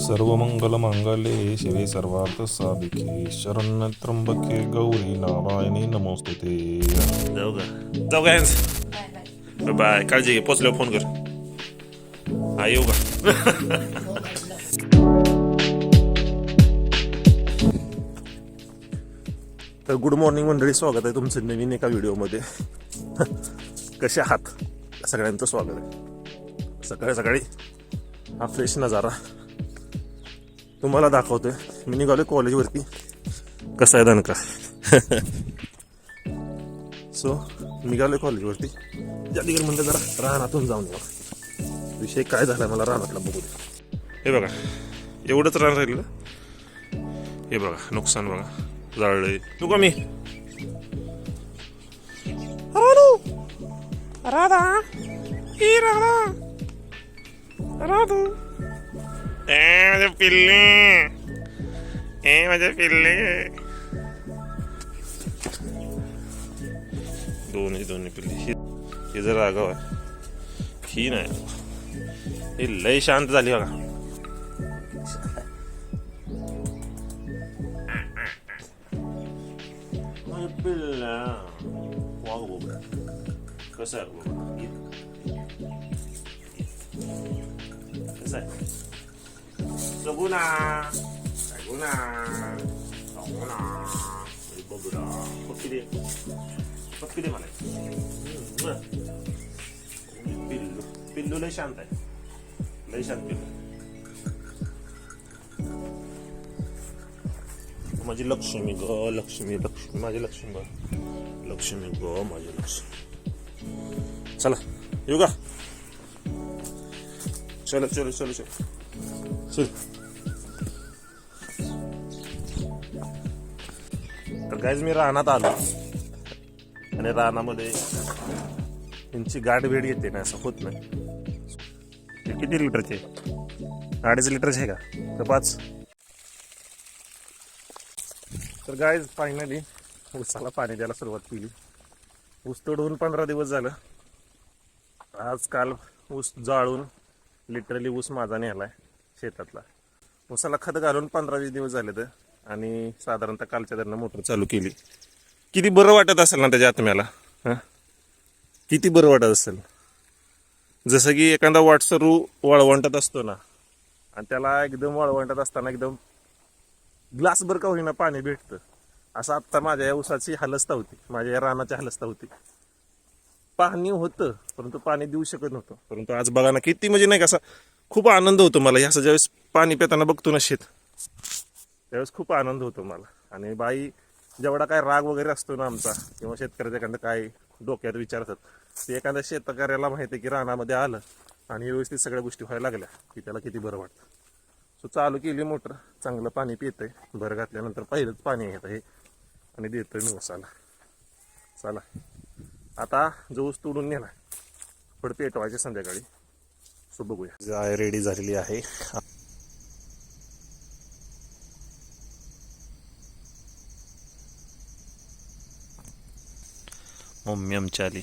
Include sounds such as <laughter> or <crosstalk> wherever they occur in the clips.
सर्व मंगल मांगल्ये शिवे सर्वार्थ साधिके शरण त्र्यंबके गौरी नारायणी नमोस्तुते जाऊ का जाऊ का बाय काळजी घे पोचल्यावर फोन कर. हा येऊ का? <laughs> तर गुड मॉर्निंग मंडळी स्वागत आहे तुमचं नवीन एका व्हिडिओमध्ये. <laughs> कसे आहात? सगळ्यांचं स्वागत आहे. सकाळी सकाळी हा फ्रेश नजारा. तुम्हाला दाखवतोय. मी निघालोय कॉलेजवरती कसा आहे दणका? सो निघालोय कॉलेजवरती जादीगर म्हणलं जरा रानातून जाऊन येऊ. विषय काय झाला मला रानातला बघू दे. हे बघा एवढंच रान राहिलं हे बघा नुकसान बघा. जाळलंय. का मी? राधा! राधा! राधू! ए माझे पिल्ले ए माझे पिल्ले दोन्ही दोन्ही पिल्ली ही हे जर रागाव आहे ही नाही ही लय शांत झाली बघा पिल्ला वाग बोबडा कसं आहे बोबडा कसं आहे सगुणा सगुणा सगुणा बोबडा पक्की दे पक्की दे मला हम्म. पिल्लू पिल्लू लय शांत आहे लय शांत पिल्लू माझी लक्ष्मी ग लक्ष्मी लक्ष्मी माझी लक्ष्मी ग लक्ष्मी ग माझी लक्ष्मी चला येऊ का चलो चलो चलो चलो चल तर गायज मी रानात आलो. आणि रानामध्ये त्यांची गाठ भेट येते ना असं होत नाही. ते किती लिटरचे? अडीच लिटरचे आहे का? तर पाच. तर गाय फायनली ऊसाला पाणी द्यायला सुरुवात केली. ऊस तोडून पंधरा दिवस झालं. आज काल ऊस जाळून लिटरली ऊस माझा नेलाय. शेतातला. उसाला खत घालून पंधरा वीस दिवस झाले तर आणि साधारणतः कालच्या दरम्यान मोटर चालू केली. किती बरं वाटत असेल ना त्याच्या आत्म्याला? हां? किती बरं वाटत असेल? जसं की एखादा वाटसरू वळवंटत असतो ना आणि त्याला एकदम वळवंटत असताना एकदम ग्लासभर का होईना पाणी भेटतं. असं आत्ता माझ्या या उसाची हालस्ता होती. माझ्या या रानाची हालस्ता होती. पाणी होतं परंतु पाणी देऊ शकत नव्हतं. परंतु आज बघा ना किती म्हणजे नाही का असा खूप आनंद होतो मला. ह्या असं ज्यावेळेस पाणी पिताना बघतो ना शेत त्यावेळेस खूप आनंद होतो मला. आणि बाई जेवढा काय राग वगैरे असतो ना आमचा किंवा शेतकऱ्याच्या एखादं काय डोक्यात विचारतात ते एखाद्या शेतकऱ्याला माहिती आहे की रानामध्ये आलं आणि व्यवस्थित सगळ्या गोष्टी व्हायला लागल्या की त्याला किती बरं वाटतं. सो चालू केली मोटर चांगलं पाणी पितंय भर घातल्यानंतर पहिलंच पाणी येत आहे आणि देतोय मी वसाला चला. आता जो ऊस तोडून नेला येतो पेटवायचे संध्याकाळी. सो बघूया. जाय रेडी झालेली आहे. मम्मी आमच्या आली.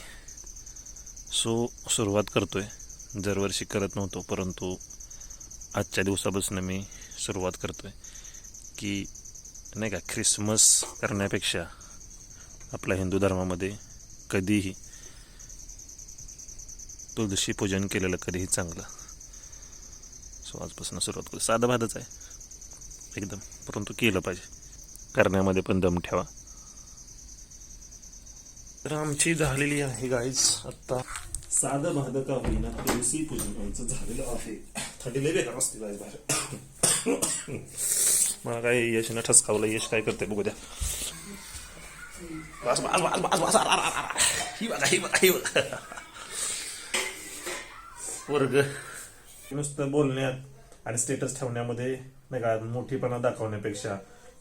सो सुरुवात करतोय. दरवर्षी करत नव्हतो परंतु आजच्या दिवसापासून मी सुरुवात करतोय. की नाही का ख्रिसमस करण्यापेक्षा आपल्या हिंदू धर्मामध्ये कधीही तुळशी पूजन केलेलं कधीही चांगलं. सो आजपासून सुरुवात करू. साधं भादच आहे. एकदम परंतु केलं पाहिजे. करण्यामध्ये पण दम ठेवा. तर आमची झालेली आहे गाईज आत्ता. साधं भादं का होईना तुळशी पूजन आमचं झालेलं आहे. थंडी लय बेकार असते गाईज बाहेर. <coughs> मला काय यश न ठसकावलं यश काय करते बघू द्या. बस ही बघा ही बघा ही बघा वर्ग नुसतं बोलण्यात आणि स्टेटस ठेवण्यामध्ये नाही का मोठीपणा दाखवण्यापेक्षा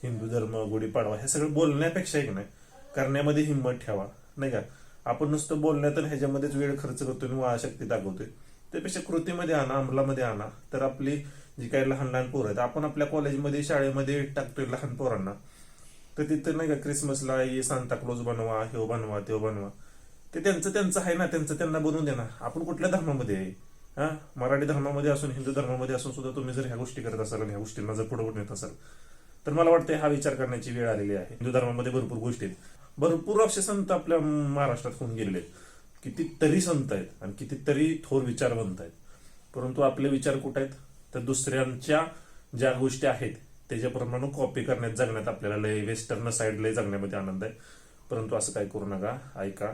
हिंदू धर्म गुढीपाडवा हे सगळं बोलण्यापेक्षा एक नाही? करण्यामध्ये हिंमत ठेवा नाही का? आपण नुसतं बोलण्यात ह्याच्यामध्येच वेळ खर्च करतोय आणि वाळाशक्ती दाखवतोय. त्यापेक्षा कृतीमध्ये आणा अंमलामध्ये आणा. तर आपली जी काही लहान लहान पोरं आहेत आपण आपल्या कॉलेजमध्ये शाळेमध्ये टाकतोय लहान पोरांना. तर तिथं नाही का क्रिसमसला ये सांता क्लोज बनवा हे बनवा ते बनवा. ते त्यांचं त्यांचं आहे ना त्यांचं त्यांना बनवून देणार. आपण कुठल्या धर्मामध्ये आहे? हा? मराठी धर्मामध्ये असून हिंदू धर्मामध्ये असून सुद्धा तुम्ही जर ह्या गोष्टी करत असाल आणि ह्या गोष्टींना जर पुढे नेत असाल तर मला वाटतं हा विचार करण्याची वेळ आलेली आहे. हिंदू धर्मामध्ये भरपूर गोष्टी आहेत. भरपूर असे संत आपल्या महाराष्ट्रात होऊन गेलेले आहेत. कितीतरी संत आहेत आणि कितीतरी थोर विचारवंत आहेत. परंतु आपले विचार कुठे आहेत? तर दुसऱ्यांच्या ज्या गोष्टी आहेत त्याच्याप्रमाणे कॉपी करण्यात जगण्यात आपल्याला लय वेस्टर्न साईड लय जगण्यामध्ये आनंद आहे. परंतु असं काय करू नका ऐका.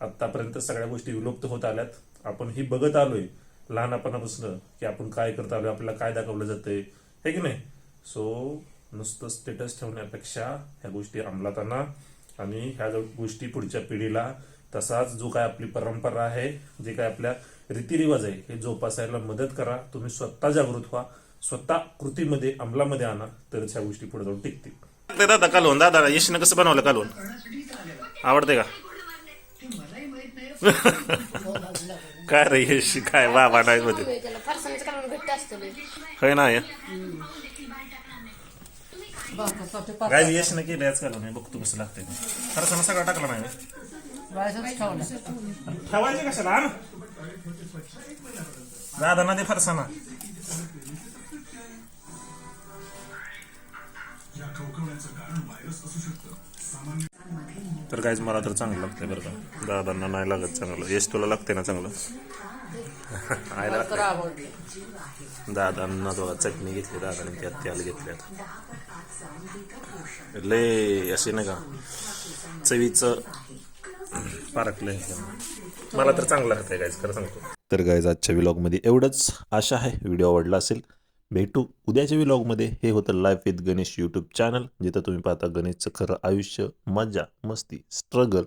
आतापर्यंत सगळ्या गोष्टी विलुप्त होत आल्यात. आपण ही बघत आलोय लहानपणापासून की आपण काय करत आलोय आपल्याला काय दाखवलं जातंय. हे की नाही? सो नुसतं स्टेटस ठेवण्यापेक्षा ह्या गोष्टी अंमलात आणा. आणि ह्या गोष्टी पुढच्या पिढीला तसाच जो काय आपली परंपरा आहे जे काय आपल्या रीतिरिवाज आहे हे जोपासायला मदत करा. तुम्ही स्वतः जागृत व्हा. स्वतः कृतीमध्ये अंमलामध्ये आणा तरच ह्या गोष्टी पुढे जाऊन टिकतील. दादा कालवण दादा यशनं कसं बनवलं कालवण आवडते का? <laughs> काय रे यश? काय वा वा नाही मध्ये होय ना काय यश न केलं? याच कालवण बघतो कसं लागतंय खरं सगळं टाकला नाही ठेवायचे कशाला आण? दादा ना दे फरसाना. तर काहीच मला तर चांगलं लागतंय बरं का. दादांना नाही लागत चांगलं. यश तुला लागते ना चांगलं? <laughs> आयला दादांना बघा चटणी घेतली दादाने त्यात त्याला घेतल्यात लय असे नाही का चवीचं पारखलंय. मला तर चांगलं लागतंय गायच खरं सांगतो. तर गायज आजच्या व्लॉगमध्ये एवढंच. आशा आहे व्हिडिओ आवडला असेल. भेटू उद्याच्या व्लॉगमध्ये हे होतं life with Ganesh YouTube channel जिथं तुम्ही पाहता गणेशचं खरं आयुष्य मजा मस्ती स्ट्रगल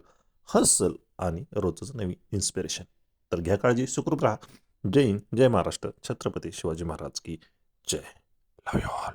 हसल आणि रोजच नवीन इन्स्पिरेशन तर घ्या काळजी सुखरूप राहा. जय हिंद जय महाराष्ट्र. छत्रपती शिवाजी महाराज की जय. लव यू